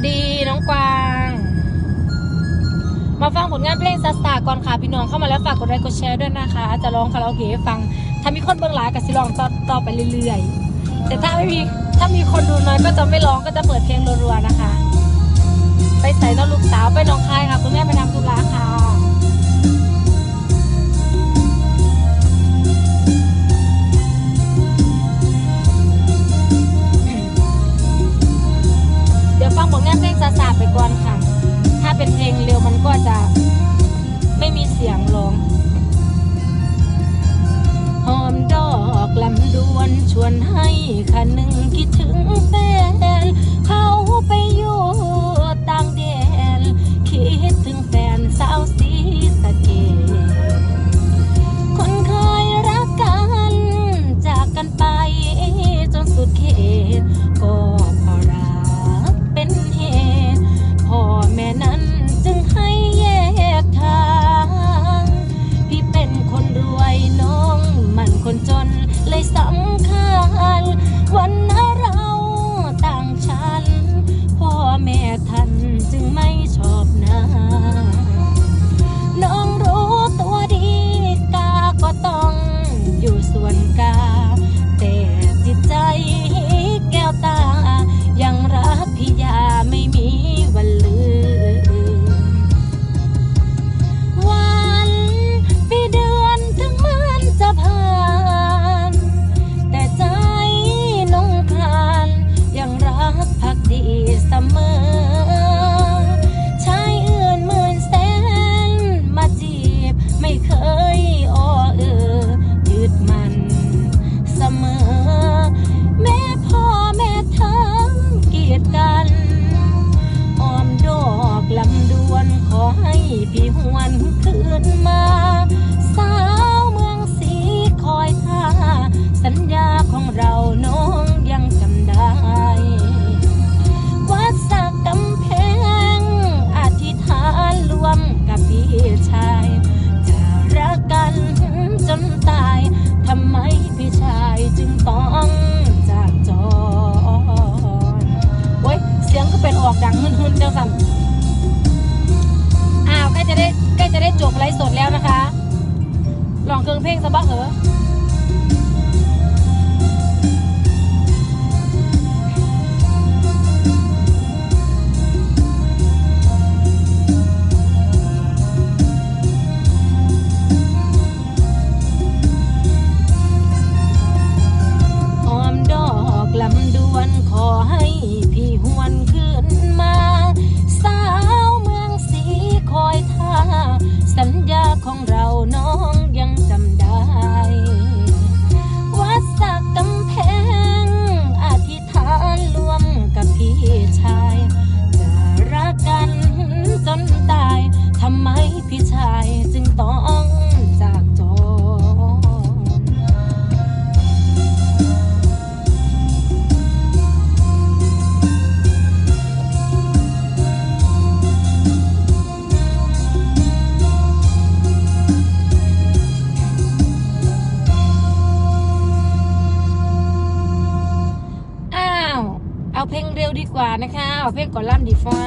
วัสดีน้องกวาง มาฟังผลงานเพลงซัสตาก่อนค่ะพี่น้องเข้ามาแล้วฝากกดไลค์กดแชร์ด้วยนะคะจะร้องคาราโอเกะให้ฟัง ถ้ามีคนเบื้องหลายก็สิร้องต่อต่อไปเรื่อยๆ แต่ถ้าไม่มีถ้ามีคนดูน้อยก็จะไม่ร้องก็จะเปิดเพลงรัวๆนะคะ ไปใส่น้องลูกสาวไปน้องคายค่ะ คุณแม่ไป ซาซาไปก่อนค่ะ ถ้าเป็นเพลงเร็วมันก็จะไม่มีเสียงร้องหอมดอกลำดวนชวนให้คันหนึ่งคิดถึงแฟน พี่หวนคืนมา สาวเมืองสีคอยท่า สัญญาของเราน้องยังจำได้ วัดสักกำแพง อธิษฐานรวมกับพี่ชาย จะรักกันจนตาย ทำไมพี่ชายจึงต้องจากจรโอ้ยเสียงก็เป็นออกดังฮึนๆจังสันอ้าวใก ล้จะได้ใกล้จะได้จบไลฟ์สดแล้วนะคะ ลองเครื่องเพลงสะบักเหรอ ยัง เอาเพลงเร็วดีกว่านะคะ เอาเพลงก่อนล่ำดีฟ้า